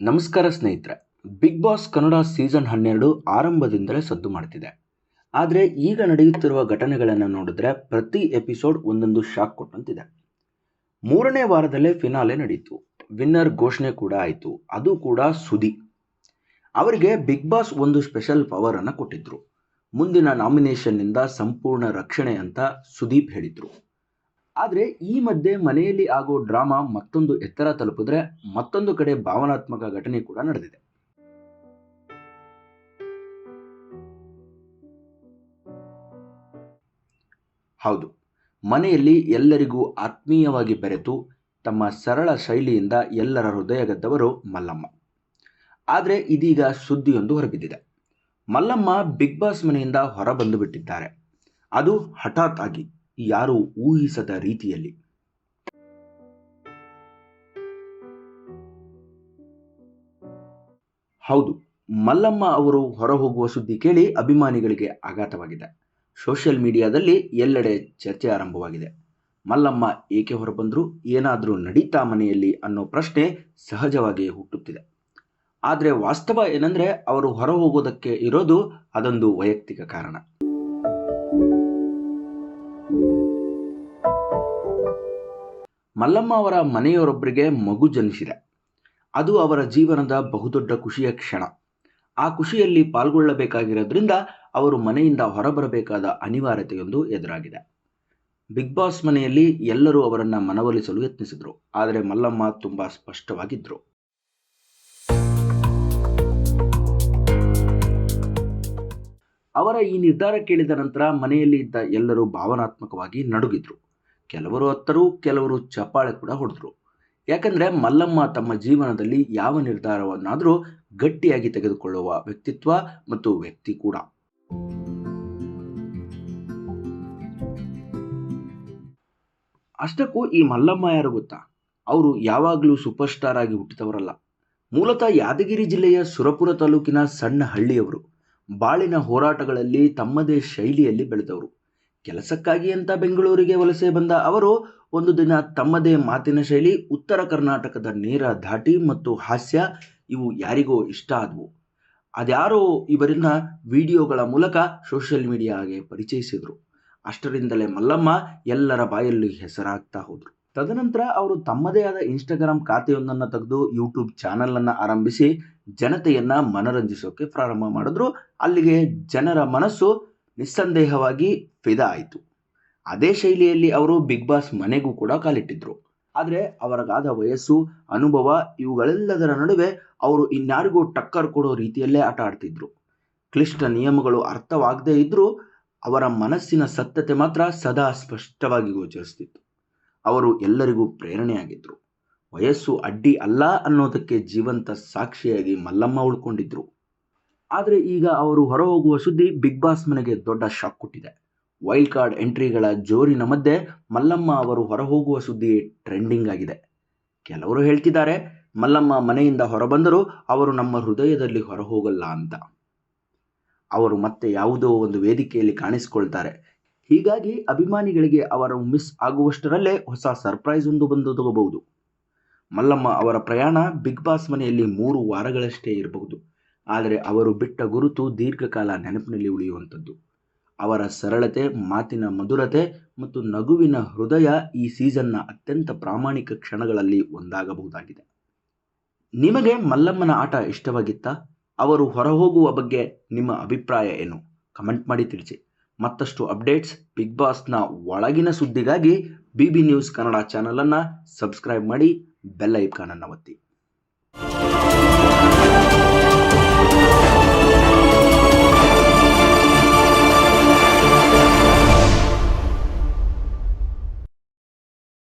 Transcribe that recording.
ನಮಸ್ಕಾರ ಸ್ನೇಹಿತರೆ big boss Kannada season ಹನ್ನೆರಡು ಆರಂಭದಿಂದಲೇ ಸದ್ದು ಮಾಡ್ತಿದೆ. ಆದರೆ ಈಗ ನಡೆಯುತ್ತಿರುವ ಘಟನೆಗಳನ್ನು ನೋಡಿದ್ರೆ ಪ್ರತಿ ಎಪಿಸೋಡ್ ಒಂದೊಂದು ಶಾಕ್ ಕೊಟ್ಟಂತಿದೆ. ಮೂರನೇ ವಾರದಲ್ಲೇ ಫಿನಾಲೆ ನಡೀತು. ವಿನ್ನರ್ ಘೋಷಣೆ ಕೂಡ ಆಯಿತು. ಅದು ಕೂಡ ಸುದಿ. ಅವರಿಗೆ ಬಿಗ್ ಬಾಸ್ ಒಂದು ಸ್ಪೆಷಲ್ ಪವರನ್ನು ಕೊಟ್ಟಿದ್ರು. ಮುಂದಿನ ನಾಮಿನೇಷನ್ನಿಂದ ಸಂಪೂರ್ಣ ರಕ್ಷಣೆ ಅಂತ ಸುದೀಪ್ ಹೇಳಿದ್ರು. ಆದರೆ ಈ ಮಧ್ಯೆ ಮನೆಯಲ್ಲಿ ಆಗೋ ಡ್ರಾಮಾ ಮತ್ತೊಂದು ಎತ್ತರ ತಲುಪಿದ್ರೆ ಮತ್ತೊಂದು ಕಡೆ ಭಾವನಾತ್ಮಕ ಘಟನೆ ಕೂಡ ನಡೆದಿದೆ. ಹೌದು, ಮನೆಯಲ್ಲಿ ಎಲ್ಲರಿಗೂ ಆತ್ಮೀಯವಾಗಿ ಬೆರೆತು ತಮ್ಮ ಸರಳ ಶೈಲಿಯಿಂದ ಎಲ್ಲರ ಹೃದಯ ಗೆದ್ದವರು ಮಲ್ಲಮ್ಮ. ಆದರೆ ಇದೀಗ ಸುದ್ದಿಯೊಂದು ಹೊರಬಿದ್ದಿದೆ. ಮಲ್ಲಮ್ಮ ಬಿಗ್ ಬಾಸ್ ಮನೆಯಿಂದ ಹೊರಬಂದು ಬಿಟ್ಟಿದ್ದಾರೆ. ಅದು ಹಠಾತ್ ಆಗಿ ಯಾರೂ ಊಹಿಸದ ರೀತಿಯಲ್ಲಿ. ಹೌದು, ಮಲ್ಲಮ್ಮ ಅವರು ಹೊರಹೋಗುವ ಸುದ್ದಿ ಕೇಳಿ ಅಭಿಮಾನಿಗಳಿಗೆ ಆಘಾತವಾಗಿದೆ. ಸೋಷಿಯಲ್ ಮೀಡಿಯಾದಲ್ಲಿ ಎಲ್ಲೆಡೆ ಚರ್ಚೆ ಆರಂಭವಾಗಿದೆ. ಮಲ್ಲಮ್ಮ ಏಕೆ ಹೊರಬಂದರು, ಏನಾದರೂ ನಡೀತಾ ಮನೆಯಲ್ಲಿ ಅನ್ನೋ ಪ್ರಶ್ನೆ ಸಹಜವಾಗಿ ಹುಟ್ಟುತ್ತಿದೆ. ಆದರೆ ವಾಸ್ತವ ಏನಂದರೆ, ಅವರು ಹೊರ ಹೋಗೋದಕ್ಕೆ ಇರೋದು ಅದೊಂದು ವೈಯಕ್ತಿಕ ಕಾರಣ. ಮಲ್ಲಮ್ಮ ಅವರ ಮನೆಯವರೊಬ್ಬರಿಗೆ ಮಗು ಜನಿಸಿದೆ. ಅದು ಅವರ ಜೀವನದ ಬಹುದೊಡ್ಡ ಖುಷಿಯ ಕ್ಷಣ. ಆ ಖುಷಿಯಲ್ಲಿ ಪಾಲ್ಗೊಳ್ಳಬೇಕಾಗಿರೋದ್ರಿಂದ ಅವರು ಮನೆಯಿಂದ ಹೊರಬರಬೇಕಾದ ಅನಿವಾರ್ಯತೆಯೊಂದು ಎದುರಾಗಿದೆ. ಬಿಗ್ ಬಾಸ್ ಮನೆಯಲ್ಲಿ ಎಲ್ಲರೂ ಅವರನ್ನು ಮನವೊಲಿಸಲು ಯತ್ನಿಸಿದರು. ಆದರೆ ಮಲ್ಲಮ್ಮ ತುಂಬ ಸ್ಪಷ್ಟವಾಗಿದ್ದರು ಅವರ ಈ ನಿರ್ಧಾರ ಕೇಳಿದ ನಂತರ ಮನೆಯಲ್ಲಿ ಇದ್ದ ಎಲ್ಲರೂ ಭಾವನಾತ್ಮಕವಾಗಿ ನಡುಗಿದ್ರು. ಕೆಲವರು ಹತ್ತರು, ಕೆಲವರು ಚಪ್ಪಾಳೆ ಕೂಡ ಹೊಡೆದ್ರು. ಯಾಕಂದ್ರೆ ಮಲ್ಲಮ್ಮ ತಮ್ಮ ಜೀವನದಲ್ಲಿ ಯಾವ ನಿರ್ಧಾರವನ್ನಾದರೂ ಗಟ್ಟಿಯಾಗಿ ತೆಗೆದುಕೊಳ್ಳುವ ವ್ಯಕ್ತಿತ್ವ ಮತ್ತು ವ್ಯಕ್ತಿ ಕೂಡ. ಅಷ್ಟಕ್ಕೂ ಈ ಮಲ್ಲಮ್ಮ ಯಾರು ಗೊತ್ತಾ? ಅವರು ಯಾವಾಗಲೂ ಸೂಪರ್ ಸ್ಟಾರ್ ಆಗಿ ಹುಟ್ಟಿದವರಲ್ಲ. ಮೂಲತಃ ಯಾದಗಿರಿ ಜಿಲ್ಲೆಯ ಸುರಪುರ ತಾಲೂಕಿನ ಸಣ್ಣ ಹಳ್ಳಿಯವರು ಬಾಳಿನ ಹೋರಾಟಗಳಲ್ಲಿ ತಮ್ಮದೇ ಶೈಲಿಯಲ್ಲಿ ಬೆಳೆದವರು. ಕೆಲಸಕ್ಕಾಗಿ ಅಂತ ಬೆಂಗಳೂರಿಗೆ ವಲಸೆ ಬಂದ ಅವರು, ಒಂದು ದಿನ ತಮ್ಮದೇ ಮಾತಿನ ಶೈಲಿ, ಉತ್ತರ ಕರ್ನಾಟಕದ ನೇರ ಧಾಟಿ ಮತ್ತು ಹಾಸ್ಯ ಇವು ಯಾರಿಗೋ ಇಷ್ಟ ಆದವು. ಅದ್ಯಾರೋ ಇವರನ್ನ ವಿಡಿಯೋಗಳ ಮೂಲಕ ಸೋಷಿಯಲ್ ಮೀಡಿಯಾಗೆ ಪರಿಚಯಿಸಿದರು. ಅಷ್ಟರಿಂದಲೇ ಮಲ್ಲಮ್ಮ ಎಲ್ಲರ ಬಾಯಲ್ಲಿ ಹೆಸರಾಗ್ತಾ ಹೋದರು. ತದನಂತರ ಅವರು ತಮ್ಮದೇ ಆದ ಇನ್ಸ್ಟಾಗ್ರಾಮ್ ಖಾತೆಯೊಂದನ್ನು ತೆಗೆದು ಯೂಟ್ಯೂಬ್ ಚಾನಲನ್ನು ಆರಂಭಿಸಿ ಜನತೆಯನ್ನು ಮನರಂಜಿಸೋಕೆ ಪ್ರಾರಂಭ ಮಾಡಿದ್ರು. ಅಲ್ಲಿಗೆ ಜನರ ಮನಸ್ಸು ನಿಸ್ಸಂದೇಹವಾಗಿ ಫಿದಾ ಆಯಿತು. ಅದೇ ಶೈಲಿಯಲ್ಲಿ ಅವರು ಬಿಗ್ ಬಾಸ್ ಮನೆಗೂ ಕೂಡ ಕಾಲಿಟ್ಟಿದ್ರು. ಆದರೆ ಅವರಿಗಾದ ವಯಸ್ಸು, ಅನುಭವ ಇವುಗಳೆಲ್ಲದರ ನಡುವೆ ಅವರು ಇನ್ಯಾರಿಗೂ ಟಕ್ಕರ್ ಕೊಡೋ ರೀತಿಯಲ್ಲೇ ಆಟ ಆಡ್ತಿದ್ರು. ಕ್ಲಿಷ್ಟ ನಿಯಮಗಳು ಅರ್ಥವಾಗದೇ ಇದ್ದರೂ ಅವರ ಮನಸ್ಸಿನ ಸತ್ಯತೆ ಮಾತ್ರ ಸದಾ ಸ್ಪಷ್ಟವಾಗಿ ಗೋಚರಿಸ್ತಿತ್ತು. ಅವರು ಎಲ್ಲರಿಗೂ ಪ್ರೇರಣೆಯಾಗಿದ್ದರು ವಯಸ್ಸು ಅಡ್ಡಿ ಅಲ್ಲ ಅನ್ನೋದಕ್ಕೆ ಜೀವಂತ ಸಾಕ್ಷಿಯಾಗಿ ಮಲ್ಲಮ್ಮ ಉಳ್ಕೊಂಡಿದ್ರು. ಆದರೆ ಈಗ ಅವರು ಹೊರಹೋಗುವ ಸುದ್ದಿ ಬಿಗ್ ಬಾಸ್ ಮನೆಗೆ ದೊಡ್ಡ ಶಾಕ್ ಕೊಟ್ಟಿದೆ. ವೈಲ್ಡ್ ಕಾರ್ಡ್ ಎಂಟ್ರಿಗಳ ಜೋರಿನ ಮಧ್ಯೆ ಮಲ್ಲಮ್ಮ ಅವರು ಹೊರಹೋಗುವ ಸುದ್ದಿ ಟ್ರೆಂಡಿಂಗ್ ಆಗಿದೆ. ಕೆಲವರು ಹೇಳ್ತಿದ್ದಾರೆ, ಮಲ್ಲಮ್ಮ ಮನೆಯಿಂದ ಹೊರಬಂದರೂ ಅವರು ನಮ್ಮ ಹೃದಯದಲ್ಲಿ ಹೊರಹೋಗಲ್ಲ ಅಂತ. ಅವರು ಮತ್ತೆ ಯಾವುದೋ ಒಂದು ವೇದಿಕೆಯಲ್ಲಿ ಕಾಣಿಸಿಕೊಳ್ತಾರೆ. ಹೀಗಾಗಿ ಅಭಿಮಾನಿಗಳಿಗೆ ಅವರು ಮಿಸ್ ಆಗುವಷ್ಟರಲ್ಲೇ ಹೊಸ ಸರ್ಪ್ರೈಸ್ ಒಂದು ಬಂದು ತಗೋಬಹುದು. ಮಲ್ಲಮ್ಮ ಅವರ ಪ್ರಯಾಣ ಬಿಗ್ ಬಾಸ್ ಮನೆಯಲ್ಲಿ ಮೂರು ವಾರಗಳಷ್ಟೇ ಇರಬಹುದು. ಆದರೆ ಅವರು ಬಿಟ್ಟ ಗುರುತು ದೀರ್ಘಕಾಲ ನೆನಪಿನಲ್ಲಿ ಉಳಿಯುವಂಥದ್ದು. ಅವರ ಸರಳತೆ, ಮಾತಿನ ಮಧುರತೆ ಮತ್ತು ನಗುವಿನ ಹೃದಯ ಈ ಸೀಸನ್ನ ಅತ್ಯಂತ ಪ್ರಾಮಾಣಿಕ ಕ್ಷಣಗಳಲ್ಲಿ ಒಂದಾಗಬಹುದಾಗಿದೆ. ನಿಮಗೆ ಮಲ್ಲಮ್ಮನ ಆಟ ಇಷ್ಟವಾಗಿತ್ತಾ? ಅವರು ಹೊರಹೋಗುವ ಬಗ್ಗೆ ನಿಮ್ಮ ಅಭಿಪ್ರಾಯ ಏನು? ಕಮೆಂಟ್ ಮಾಡಿ ತಿಳಿಸಿ. ಮತ್ತಷ್ಟು ಅಪ್ಡೇಟ್ಸ್, ಬಿಗ್ ಬಾಸ್ನ ಒಳಗಿನ ಸುದ್ದಿಗಾಗಿ ಬಿ ಬಿ ನ್ಯೂಸ್ ಕನ್ನಡ ಚಾನಲನ್ನು ಸಬ್ಸ್ಕ್ರೈಬ್ ಮಾಡಿ ಬೆಲ್ ಐಕಾನನ್ನು ಒತ್ತಿ.